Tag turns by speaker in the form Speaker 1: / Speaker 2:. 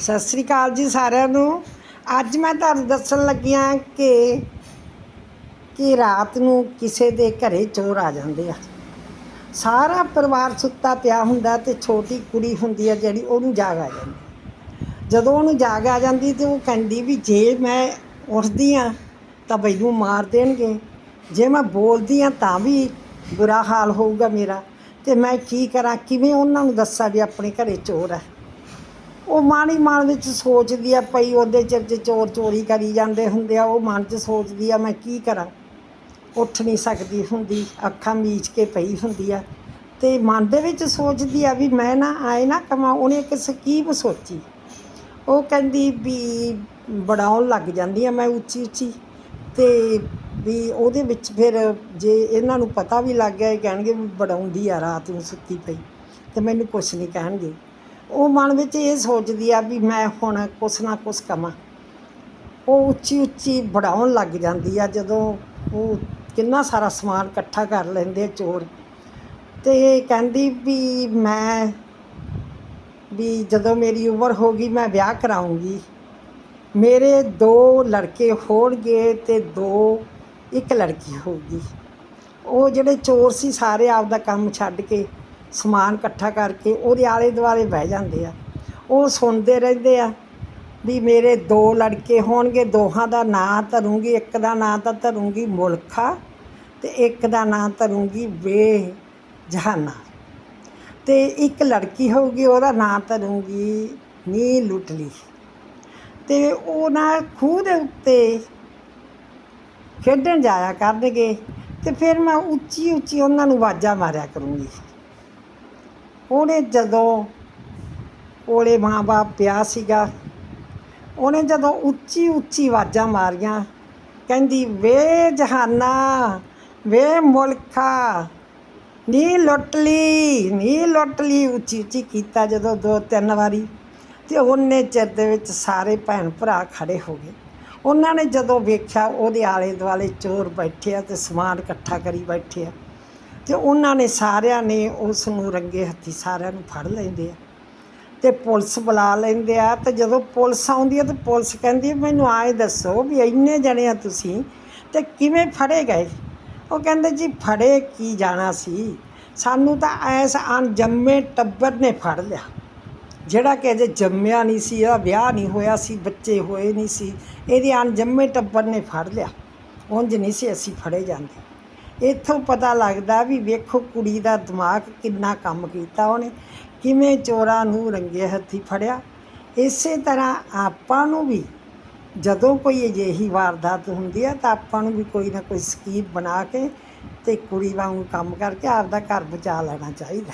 Speaker 1: ਸਤਿ ਸ੍ਰੀ ਅਕਾਲ ਜੀ ਸਾਰਿਆਂ ਨੂੰ। ਅੱਜ ਮੈਂ ਤੁਹਾਨੂੰ ਦੱਸਣ ਲੱਗੀ ਹਾਂ ਕਿ ਕਿ ਰਾਤ ਨੂੰ ਕਿਸੇ ਦੇ ਘਰੇ ਚੋਰ ਆ ਜਾਂਦੇ ਆ। ਸਾਰਾ ਪਰਿਵਾਰ ਸੁੱਤਾ ਪਿਆ ਹੁੰਦਾ ਤੇ ਛੋਟੀ ਕੁੜੀ ਹੁੰਦੀ ਆ ਜਿਹੜੀ ਉਹਨੂੰ ਜਾਗ ਆ ਜਾਂਦੀ। ਜਦੋਂ ਉਹਨੂੰ ਜਾਗ ਆ ਜਾਂਦੀ ਤੇ ਉਹ ਕਹਿੰਦੀ ਵੀ ਜੇ ਮੈਂ ਉੱਠਦੀ ਆ ਤਾਂ ਮੈਨੂੰ ਮਾਰ ਦੇਣਗੇ। ਜੇ ਮੈਂ ਬੋਲਦੀ ਆ ਤਾਂ ਵੀ ਬੁਰਾ ਹਾਲ ਹੋਊਗਾ ਮੇਰਾ। ਤੇ ਮੈਂ ਕੀ ਕਰਾਂ? ਕਿਵੇਂ ਉਹਨਾਂ ਨੂੰ ਦੱਸਾਂ ਵੀ ਆਪਣੇ ਘਰੇ ਚੋਰ ਹੈ ਉਹ ਮਾਣੀ ਮਨ ਵਿੱਚ ਸੋਚਦੀ ਆ ਪਈ ਉਹਦੇ ਚਿਰ 'ਚ ਚੋਰ ਚੋਰੀ ਕਰੀ ਜਾਂਦੇ ਹੁੰਦੇ ਆ, ਉਹ ਮਨ 'ਚ ਸੋਚਦੀ ਆ, ਮੈਂ ਕੀ ਕਰਾਂ? ਉੱਠ ਨਹੀਂ ਸਕਦੀ ਹੁੰਦੀ, ਅੱਖਾਂ ਮੀਚ ਕੇ ਪਈ ਹੁੰਦੀ ਆ। ਤੇ ਮਨ ਦੇ ਵਿੱਚ ਸੋਚਦੀ ਆ ਵੀ ਮੈਂ ਨਾ ਆਏ ਨਾ ਕਮਾ ਉਹਨੇ ਇੱਕ ਸਕੀਮ ਸੋਚੀ। ਉਹ ਕਹਿੰਦੀ ਵੀ ਬੜਾਉਣ ਲੱਗ ਜਾਂਦੀ ਆ ਮੈਂ ਉੱਚੀ ਉੱਚੀ। ਤੇ ਵੀ ਉਹਦੇ ਵਿੱਚ ਫਿਰ ਜੇ ਇਹਨਾਂ ਨੂੰ ਪਤਾ ਵੀ ਲੱਗ ਗਿਆ, ਇਹ ਕਹਿਣਗੇ ਵੀ ਬੜਾਉਂਦੀ ਆ ਰਾਤ ਨੂੰ ਸੁੱਤੀ ਪਈ। ਤੇ ਮੈਨੂੰ ਕੁਛ ਨਹੀਂ ਕਹਿਣਗੇ। ਉਹ ਮਨ ਵਿੱਚ ਇਹ ਸੋਚਦੀ ਆ ਵੀ ਮੈਂ ਹੁਣ ਕੁਛ ਨਾ ਕੁਛ ਕਮਾਂ ਉਹ ਉੱਚੀ ਉੱਚੀ ਬੜਾਉਣ ਲੱਗ ਜਾਂਦੀ ਆ ਜਦੋਂ ਉਹ ਕਿੰਨਾ ਸਾਰਾ ਸਮਾਨ ਇਕੱਠਾ ਕਰ ਲੈਂਦੇ ਆ ਚੋਰ। ਤੇ ਕਹਿੰਦੀ ਵੀ ਮੈਂ, ਵੀ ਜਦੋਂ ਮੇਰੀ ਉਮਰ ਹੋ ਗਈ ਮੈਂ ਵਿਆਹ ਕਰਾਉਂਗੀ ਮੇਰੇ ਦੋ ਲੜਕੇ ਹੋਣਗੇ ਤੇ ਦੋ ਇੱਕ ਲੜਕੀ ਹੋਊਗੀ। ਉਹ ਜਿਹੜੇ ਚੋਰ ਸੀ ਸਾਰੇ ਆਪ ਦਾ ਕੰਮ ਛੱਡ ਕੇ ਸਮਾਨ ਇਕੱਠਾ ਕਰਕੇ ਉਹਦੇ ਆਲੇ ਦੁਆਲੇ ਬਹਿ ਜਾਂਦੇ ਆ। ਉਹ ਸੁਣਦੇ ਰਹਿੰਦੇ ਆ ਵੀ ਮੇਰੇ ਦੋ ਲੜਕੇ ਹੋਣਗੇ, ਦੋਹਾਂ ਦਾ ਨਾਂ ਧਰੂੰਗੀ, ਇੱਕ ਦਾ ਨਾਂ ਤਾਂ ਧਰੂੰਗੀ ਮੁਲਖਾ ਤੇ ਇੱਕ ਦਾ ਨਾਂ ਧਰੂੰਗੀ ਵੇ ਜਹਾਨਾ ਤੇ ਇੱਕ ਲੜਕੀ ਹੋਊਗੀ, ਉਹਦਾ ਨਾਂ ਧਰੂੰਗੀ ਨੀ ਲੁਟਲੀ। ਤੇ ਉਹ ਨਾ ਖੂਹ ਦੇ ਉੱਤੇ ਖੇਡਣ ਜਾਇਆ ਕਰਨਗੇ ਤੇ ਫਿਰ ਮੈਂ ਉੱਚੀ ਉੱਚੀ ਉਹਨਾਂ ਨੂੰ ਆਵਾਜ਼ਾਂ ਮਾਰਿਆ ਕਰੂੰਗੀ। ਉਹਨੇ ਜਦੋਂ ਕੋਲੇ ਮਾਂ-ਬਾਪ ਪਿਆ ਸੀਗਾ, ਉਹਨੇ ਜਦੋਂ ਉੱਚੀ ਉੱਚੀ ਆਵਾਜ਼ਾਂ ਮਾਰੀਆਂ, ਕਹਿੰਦੀ, ਵੇ ਜਹਾਨਾ, ਵੇ ਮੁਲਖਾ, ਨੀ ਲੁੱਟ ਲਈ ਨੀ ਲੁੱਟ ਲਈ ਉੱਚੀ ਉੱਚੀ ਕੀਤਾ ਜਦੋਂ ਦੋ ਤਿੰਨ ਵਾਰੀ ਤੇ ਉਹਨੇ ਚਿਰ ਦੇ ਵਿੱਚ ਸਾਰੇ ਭੈਣ ਭਰਾ ਖੜੇ ਹੋ ਗਏ। ਉਹਨਾਂ ਨੇ ਜਦੋਂ ਵੇਖਿਆ ਉਹਦੇ ਆਲੇ ਦੁਆਲੇ ਚੋਰ ਬੈਠੇ ਆ ਤੇ ਸਮਾਨ ਇਕੱਠਾ ਕਰੀ ਬੈਠੇ ਆ। ਤੇ ਉਹਨਾਂ ਨੇ ਸਾਰਿਆਂ ਨੇ ਉਸ ਨੂੰ ਰੰਗੇ ਹੱਥੀ ਸਾਰਿਆਂ ਨੂੰ ਫੜ ਲੈਂਦੇ ਆ। ਤੇ ਪੁਲਿਸ ਬੁਲਾ ਲੈਂਦੇ ਆ ਤੇ ਜਦੋਂ ਪੁਲਿਸ ਆਉਂਦੀ ਹੈ ਤੇ ਪੁਲਿਸ ਕਹਿੰਦੀ ਆ, ਮੈਨੂੰ ਆਏ ਦੱਸੋ ਵੀ ਇੰਨੇ ਜਣੇ ਆ ਤੁਸੀਂ ਤੇ ਕਿਵੇਂ ਫੜੇ ਗਏ? ਉਹ ਕਹਿੰਦੇ ਜੀ ਫੜੇ ਕੀ ਜਾਣਾ ਸੀ? ਸਾਨੂੰ ਤਾਂ ਐਸ ਅਣਜੰਮੇ ਟੱਬਰ ਨੇ ਫੜ ਲਿਆ। ਜਿਹੜਾ ਕਿ ਅਜੇ ਜੰਮਿਆ ਨਹੀਂ ਸੀ ਇਹਦਾ ਵਿਆਹ ਨਹੀਂ ਹੋਇਆ ਸੀ ਬੱਚੇ ਹੋਏ ਨਹੀਂ ਸੀ ਇਹਦੇ ਅਣਜੰਮੇ ਟੱਬਰ ਨੇ ਫੜ ਲਿਆ। ਉਂਝ ਨਹੀਂ ਸੀ ਅਸੀਂ ਫੜੇ ਜਾਂਦੇ। ਇੱਥੋਂ ਪਤਾ ਲੱਗਦਾ ਵੀ ਵੇਖੋ ਕੁੜੀ ਦਾ ਦਿਮਾਗ ਕਿੰਨਾ ਕੰਮ ਕੀਤਾ ਉਹਨੇ, ਕਿਵੇਂ ਚੋਰਾਂ ਨੂੰ ਰੰਗੇ ਹੱਥੀ ਫੜਿਆ। ਇਸੇ ਤਰ੍ਹਾਂ ਆਪਾਂ ਨੂੰ ਵੀ ਜਦੋਂ ਕੋਈ ਅਜਿਹੀ ਵਾਰਦਾਤ ਹੁੰਦੀ ਹੈ ਤਾਂ ਆਪਾਂ ਨੂੰ ਵੀ ਕੋਈ ਨਾ ਕੋਈ ਸਕੀਮ ਬਣਾ ਕੇ ਤੇ ਕੁੜੀ ਵਾਂਗੂ ਕੰਮ ਕਰਕੇ ਆਪਦਾ ਘਰ ਬਚਾ ਲੈਣਾ ਚਾਹੀਦਾ।